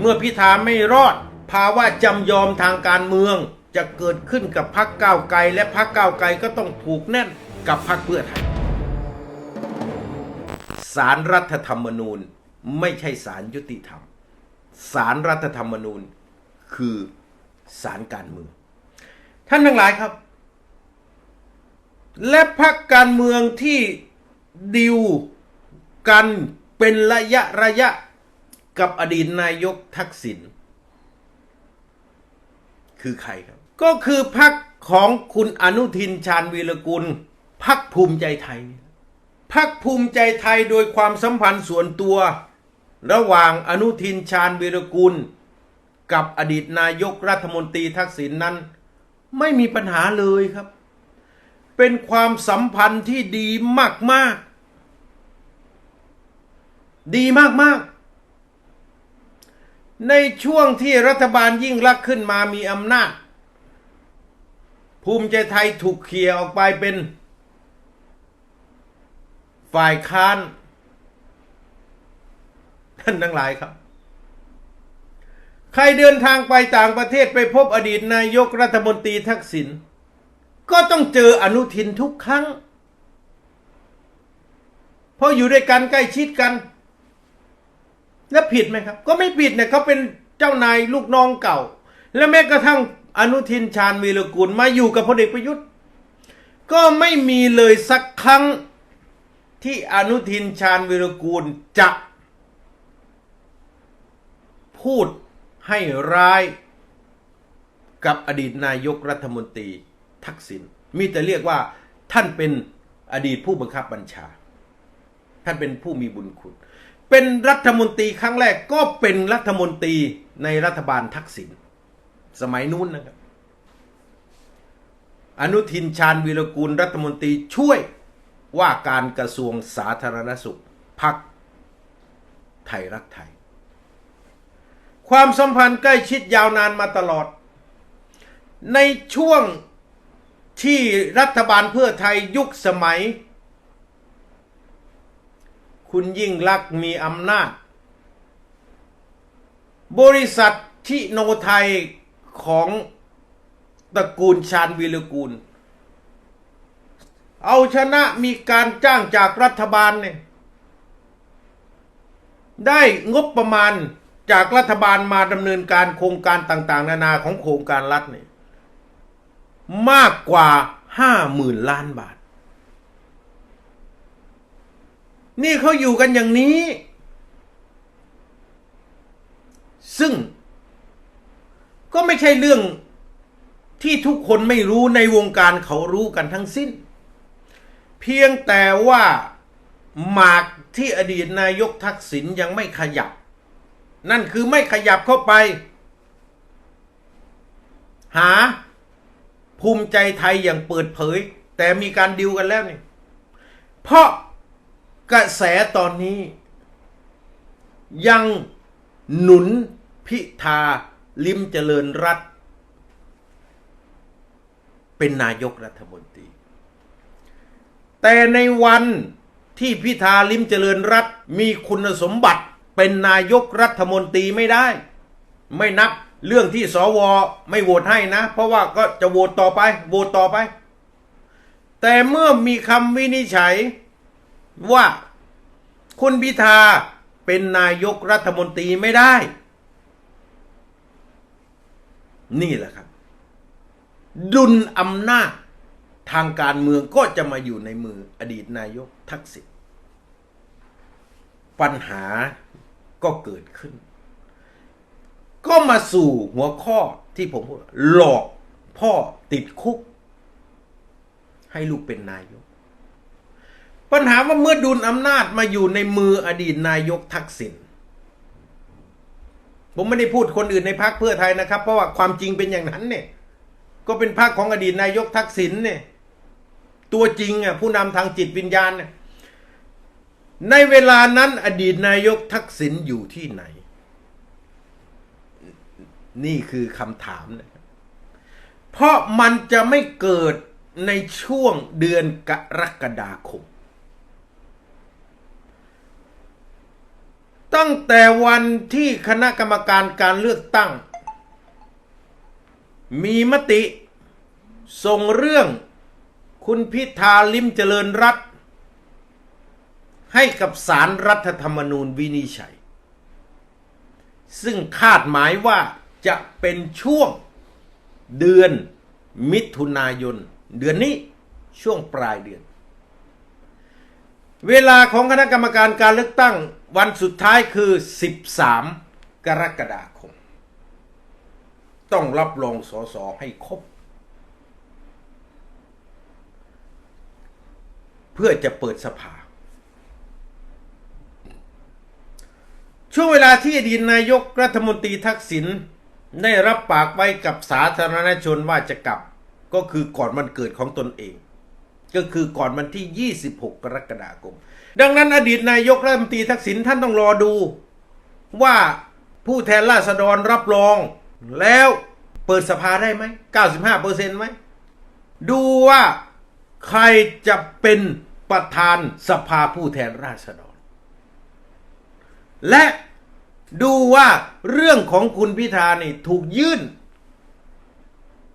เมื่อพิธาไม่รอด ภาวะจำยอมทางการเมือง จะเกิดขึ้นกับพรรคก้าวไกล และพรรคก้าวไกลก็ต้องผูกแน่นกับพรรคเพื่อไทยสารรัฐธรรมนูญไม่ใช่สารยุติธรรมสารรัฐธรรมนูญคือสารการเมือง ท่านทั้งหลายครับ และพรรคการเมืองที่ดิวกันเป็นระยะระยะ กับอดีตนายกทักษิณคือใครครับ ก็คือพรรคของคุณอนุทินชาญวีรกุลพรรคภูมิใจไทยพรรคภูมิใจไทยโดยความสัมพันธ์ส่วนตัว ระหว่างอนุทินชาญวีรกุล กับอดีตนายกรัฐมนตรีทักษิณนนั้น ไม่มีปัญหาเลยครับ เป็นความสัมพันธ์ที่ดีมาก ๆ ดีมาก ๆ ในช่วงที่รัฐบาลยิ่งรักษณ์ขึ้นมามีอำนาจ ภูมิใจไทยถูกเคลียออกไปเป็น ฝ่ายค้าน ท่านทั้งหลายครับ ใครเดินทางไปต่างประเทศไปพบอดีตนายกรัฐมนตรีทักษิณก็ต้องเจออนุทินทุกครั้ง เพราะอยู่ด้วยกันใกล้ชิดกัน แล้วผิดไหมครับ ก็ไม่ผิดเนี่ยเขาเป็นเจ้านายลูกน้องเก่า และแม้กระทั่งอนุทินชาญวีรกุลมาอยู่กับพลเอกประยุทธ์ ก็ไม่มีเลยสักครั้งที่อนุทินชาญวีรกูลจะ พูดให้ร้ายกับอดีตนายกรัฐมนตรีทักษิณมีแต่เรียกว่าท่านเป็นอดีตผู้บังคับบัญชา ท่านเป็นผู้มีบุญคุณ เป็นรัฐมนตรีครั้งแรกก็เป็นรัฐมนตรีในรัฐบาลทักษิณสมัยนู้นนะครับ อนุทินชาญวีรกูลรัฐมนตรีช่วยว่าการกระทรวงสาธารณสุขพักไทยรักไทย ความสัมพันธ์ใกล้ชิดยาวนานมาตลอด ในช่วงที่รัฐบาลเพื่อไทยยุคสมัย คุณยิ่งลักษณ์มีอำนาจ บริษัททีโนไทยของตระกูลชาญวีรกูล เอาชนะมีการจ้างจากรัฐบาลเนี่ยได้งบประมาณจากรัฐบาลมาดำเนินการโครงการต่าง ๆ นานาของโครงการรัฐเนี่ยมากกว่าห้าหมื่นล้านบาท นี่เขาอยู่กันอย่างนี้ ซึ่ง ก็ไม่ใช่เรื่องที่ทุกคนไม่รู้ในวงการเขารู้กันทั้งสิ้น เพียงแต่ว่าหมากที่อดีตนายกทักษิณยังไม่ขยับ นั่นคือไม่ขยับเข้าไป หาภูมิใจไทยอย่างเปิดเผย แต่มีการดิวกันแล้วนี่ เพราะ กระแสตอนนี้ ยังหนุนพิธาลิมเจริญรัตน์เป็นนายกรัฐมนตรี แต่ในวันที่พิธาลิมเจริญรัตน์มีคุณสมบัติเป็นนายกรัฐมนตรีไม่ได้ ไม่นับเรื่องที่สวไม่โหวตให้นะ เพราะว่าก็จะโหวตต่อไปโหวตต่อไป แต่เมื่อมีคำวินิจฉัย ว่าคุณพิธาเป็นนายกรัฐมนตรีไม่ได้ นี่แหละครับ ดุลอำนาจทางการเมืองก็จะมาอยู่ในมืออดีตนายกทักษิณปัญหาก็เกิดขึ้น ก็มาสู่หัวข้อที่ผมพูดหลอกพ่อติดคุก ให้ลูกเป็นนายก ปัญหาว่าเมื่อดุลอำนาจมาอยู่ในมืออดีตนายกทักษิณผมไม่ได้พูดคนอื่นในพรรคเพื่อไทยนะครับ เพราะว่าความจริงเป็นอย่างนั้นเนี่ย ก็เป็นพรรคของอดีตนายกทักษิณเนี่ย ตัวจริงอะผู้นำทางจิตวิญญาณเนี่ยในเวลานั้นอดีตนายกทักษิณอยู่ที่ไหน นี่คือคำถามนะเพราะมันจะไม่เกิดในช่วงเดือนกรกฎาคม ตั้งแต่วันที่คณะกรรมการการเลือกตั้ง มีมติส่งเรื่องคุณพิธาลิมเจริญรัตให้กับสารรัฐธรรมนูญวินิจฉัย ซึ่งคาดหมายว่าจะเป็นช่วงเดือนมิถุนายน เดือนนี้ช่วงปลายเดือน เวลาของคณะกรรมการการเลือกตั้ง วันสุดท้ายคือ 13 กรกฎาคม ต้องรับรองสสให้ครบ เพื่อจะเปิดสภา ช่วงเวลาที่อดีตนายกรัฐมนตรีทักษิณได้รับปากไว้กับสาธารณชนว่าจะกลับก็คือก่อนวันเกิดของตนเอง ก็คือก่อนวันที่ 26 กรกฎาคม ดังนั้นอดีตนายกรัฐมนตรีทักษิณท่านต้องรอดู ว่าผู้แทนราษฎรรับรอง แล้วเปิดสภาได้ไหม 95เปอร์เซ็นต์ไหม ดูว่าใครจะเป็นประธานสภาผู้แทนราษฎร และดูว่าเรื่องของคุณพิธานี่ถูกยื่น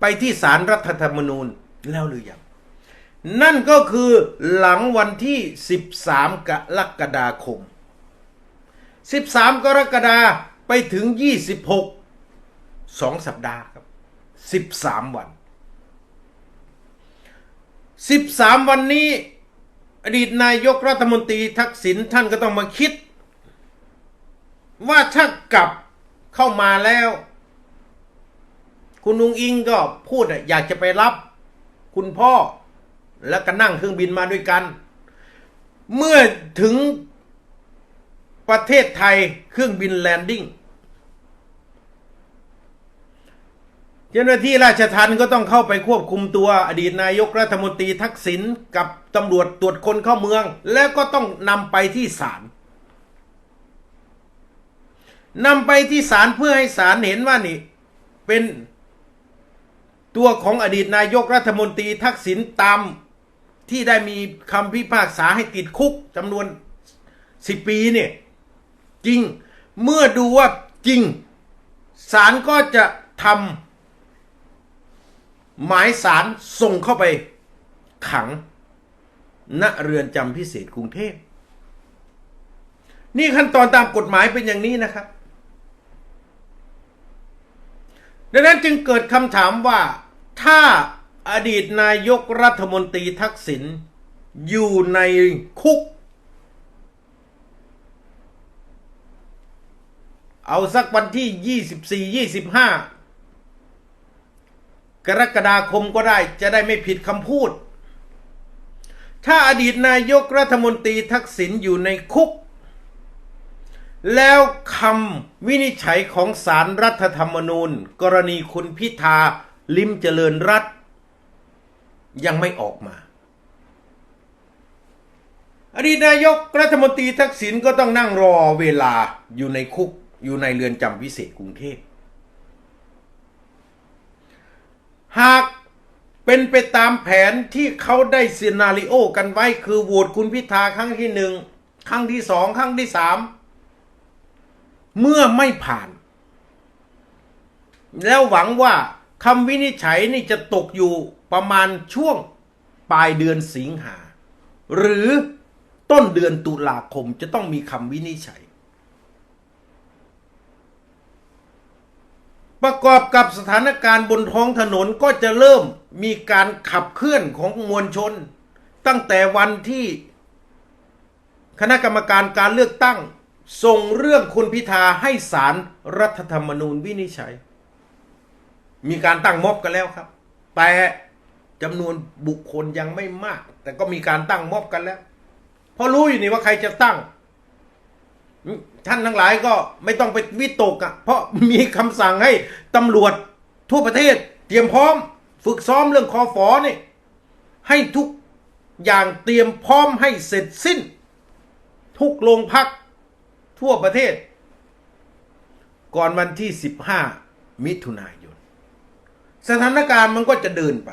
ไปที่สารรัฐธรรมนูญแล้วหรือยัง นั่นก็คือหลังวันที่ 13 กรกฎาคม 13 กรกฎาไปถึง 26 2 สัปดาห์ครับ 13 วัน 13 วันนี้ อดีตนายกรัฐมนตรีทักษิณท่านก็ต้องมาคิด ว่าถ้ากลับเข้ามาแล้ว คุณนุงอิงก็พูดอะอยากจะไปรับ คุณพ่อ แล้วก็นั่งเครื่องบินมาด้วยกัน เมื่อถึงประเทศไทยเครื่องบินแลนดิ้งเจ้าหน้าที่ราชทัณฑ์ก็ต้องเข้าไปควบคุมตัวอดีตนายกรัฐมนตรีทักษิณกับตำรวจตรวจคนเข้าเมือง แล้วก็ต้องนำไปที่ศาลนำไปที่ศาลเพื่อให้ศาลเห็นว่านี่ เป็นตัวของอดีตนายกรัฐมนตรีทักษิณตาม ที่ได้มีคำพิพากษาให้ติดคุกจำนวนสิบปีเนี่ยจริงเมื่อดูว่าจริงศาลก็จะทำหมายสารส่งเข้าไปขัง ณเรือนจำพิเศษกรุงเทพ นี่ขั้นตอนตามกฎหมายเป็นอย่างนี้นะครับ ดังนั้นจึงเกิดคำถามว่าถ้า อดีตนายกรัฐมนตรีทักษิณอยู่ในคุก เอาสักวันที่ 24 25 กรกฎาคมก็ได้จะได้ไม่ผิดคำพูด ถ้าอดีตนายกรัฐมนตรีทักษิณอยู่ในคุก แล้วคำวินิจฉัยของสารรัฐธรรมนูญ กรณีคุณพิธาลิมเจริญรัตน์ ยังไม่ออกมา อดีตนายกรัฐมนตรีทักษิณก็ต้องนั่งรอเวลาอยู่ในคุกอยู่ในเรือนจำพิเศษกรุงเทพ หากเป็นไปตามแผนที่เขาได้ซีนาริโอกันไว้คือโหวตคุณพิธาครั้งที่หนึ่งครั้งที่สองครั้งที่สามเมื่อไม่ผ่าน แล้วหวังว่าคำวินิจฉัยนี่จะตกอยู่ ประมาณช่วงปลายเดือนสิงหา หรือต้นเดือนตุลาคมจะต้องมีคำวินิจฉัย ประกอบกับสถานการณ์บนท้องถนนก็จะเริ่มมีการขับเคลื่อนของมวลชน ตั้งแต่วันที่คณะกรรมการการเลือกตั้งส่งเรื่องคุณพิธาให้สารรัฐธรรมนูญวินิจฉัย มีการตั้งม็อบกันแล้วครับ แต่ จำนวนบุคคลยังไม่มาก แต่ก็มีการตั้งม็อบกันแล้วเพราะรู้อยู่นี่ว่าใครจะตั้ง ท่านทั้งหลายก็ไม่ต้องไปวิตกอะ เพราะมีคำสั่งให้ตำรวจทั่วประเทศ เตรียมพร้อม ฝึกซ้อมเรื่องคอฟอนี่ ให้ทุกอย่างเตรียมพร้อมให้เสร็จสิ้น ทุกโรงพักทั่วประเทศ ก่อนวันที่ 15 มิถุนายน สถานการณ์มันก็จะเดินไป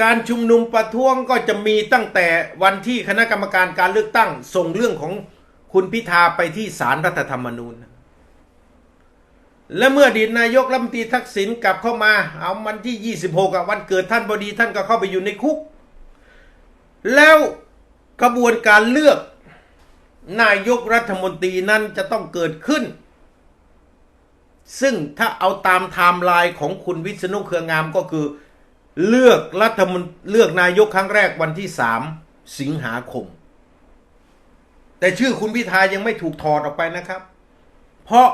การชุมนุมประท้วงก็จะมีตั้งแต่วันที่คณะกรรมการการเลือกตั้ง ส่งเรื่องของคุณพิธาไปที่ศาลรัฐธรรมนูญ และเมื่อดีตนายกรัฐมนตรีทักษิณกลับเข้ามา เอาวันที่ 26อะวันเกิดท่านพอดีท่านก็เข้าไปอยู่ในคุก แล้วกระบวนการเลือกนายกรัฐมนตรีนั้นจะต้องเกิดขึ้น ซึ่งถ้าเอาตามไทม์ไลน์ของคุณวิษณุเครืองามก็คือ เลือกรัฐมนเลือกนายกครั้งแรกวันที่สามสิงหาคม แต่ชื่อคุณพิธายังไม่ถูกถอดออกไปนะครับ เพราะ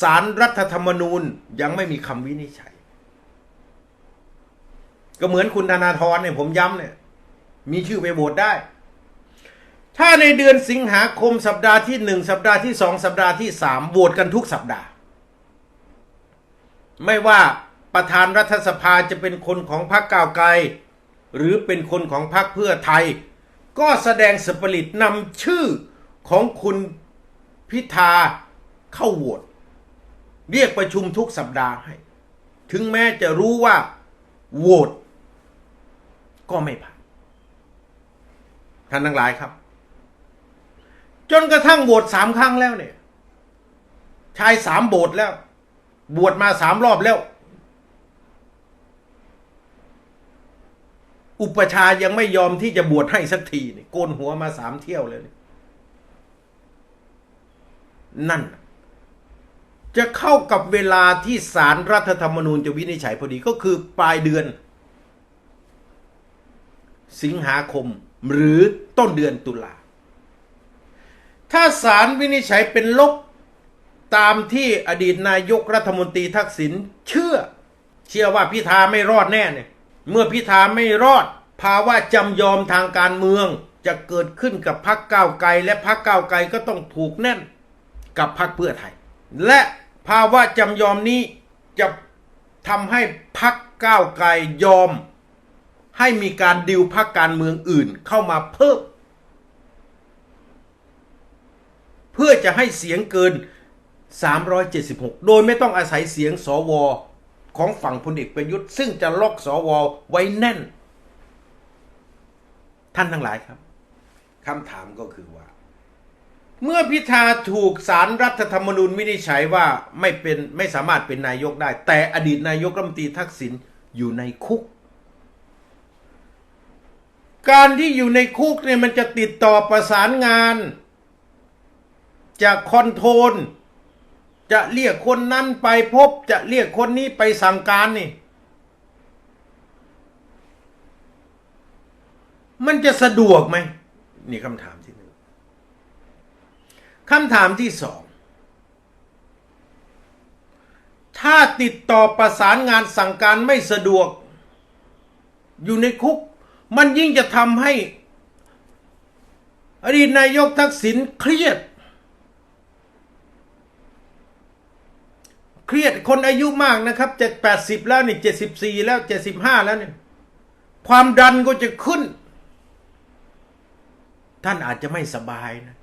สารรัฐธรรมนูญยังไม่มีคำวินิจฉัย ก็เหมือนคุณธนาธรเนี่ยผมย้ำเนี่ย มีชื่อไปโหวตได้ ถ้าในเดือนสิงหาคมสัปดาห์ที่หนึ่งสัปดาห์ที่สองสัปดาห์ที่สามโหวตกันทุกสัปดาห์ ไม่ว่า ประธานรัฐสภาจะเป็นคนของพรรคก้าวไกล หรือเป็นคนของพรรคเพื่อไทย ก็แสดงสปริตนำชื่อของคุณพิธาเข้าโหวตเรียกประชุมทุกสัปดาห์ให้ ถึงแม้จะรู้ว่าโหวตก็ไม่ผ่านท่านทั้งหลายครับ จนกระทั่งโหวตสามครั้งแล้วเนี่ย ชายสามโบสแล้ว บวชมาสามรอบแล้ว อุปชาย์ยังไม่ยอมที่จะบวชให้สักทีนี่โกนหัวมาสามเที่ยวเลยนี่นั่น จะเข้ากับเวลาที่สารรัฐธรรมนูญจะวินิจฉัยพอดีก็คือปลายเดือน สิงหาคมหรือต้นเดือนตุลา ถ้าสารวินิจฉัยเป็นลบตามที่อดีตนายกรัฐมนตรีทักษิณเชื่อ เชื่อว่าพิธาไม่รอดแน่เนี่ย เมื่อพิธาไม่รอด ภาวะจำยอมทางการเมืองจะเกิดขึ้นกับพรรคก้าวไกล และพรรคก้าวไกลก็ต้องถูกแน่นกับพรรคเพื่อไทย และภาวะจำยอมนี้จะทำให้พรรคก้าวไกลยอม ให้มีการดิวพรรคการเมืองอื่นเข้ามาเพิ่มเพื่อจะให้เสียงเกิน 376 โดยไม่ต้องอาศัยเสียงสว ของฝั่งพลเอกประยุทธ์ ซึ่งจะล็อกสวไว้แน่น ท่านทั้งหลายครับคำถามก็คือว่า เมื่อพิธาถูกสารรัฐธรรมนูญวินิจฉัยว่าไม่เป็นไม่สามารถเป็นนายกได้ แต่อดีตนายกรัฐมนตรีทักษิณอยู่ในคุก การที่อยู่ในคุกเนี่ยมันจะติดต่อประสานงาน จะคอนโทรล จะเรียกคนนั้นไปพบจะเรียกคนนี้ไปสั่งการนี่ มันจะสะดวกไหมนี่คำถามที่หนึ่งคำถามที่สองถ้าติดต่อประสานงานสั่งการไม่สะดวก อยู่ในคุก มันยิ่งจะทำให้อดีตนายกทักษิณเครียด เครียดคนอายุมากนะครับเจ็ดแปดสิบแล้วนี่เจ็ดสิบสี่แล้วเจ็ดสิบห้าแล้วเนี่ยความดันก็จะขึ้น ท่านอาจจะไม่สบายนะ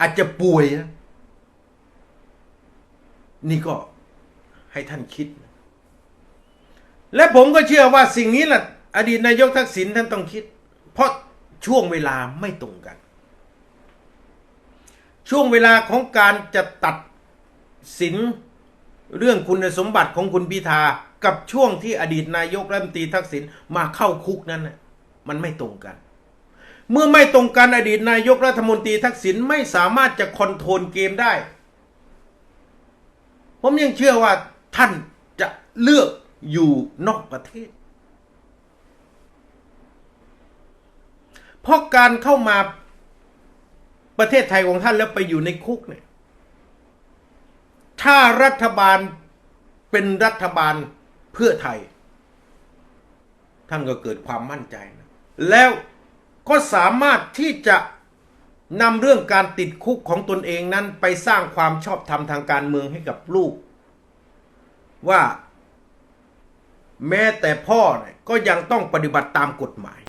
อาจจะป่วยนะนี่ก็ให้ท่านคิด และผมก็เชื่อว่าสิ่งนี้แหละอดีตนายกทักษิณท่านต้องคิด เพราะช่วงเวลาไม่ตรงกัน ช่วงเวลาของการจะตัด สินเรื่องคุณสมบัติของคุณพิธากับช่วงที่อดีตนายกรัฐมนตรีทักษิณมาเข้าคุกนั้นมันไม่ตรงกัน เมื่อไม่ตรงกันอดีตนายกรัฐมนตรีทักษิณไม่สามารถจะคอนโทรลเกมได้ ผมยังเชื่อว่าท่านจะเลือกอยู่นอกประเทศ เพราะการเข้ามาประเทศไทยของท่านแล้วไปอยู่ในคุกเนี่ย ถ้ารัฐบาลเป็นรัฐบาลเพื่อไทย ท่านก็เกิดความมั่นใจนะแล้วก็สามารถที่จะนำเรื่องการติดคุกของตนเองนั้นไปสร้างความชอบธรรมทางการเมืองให้กับลูก ว่าแม้แต่พ่อเนี่ยก็ยังต้องปฏิบัติตามกฎหมาย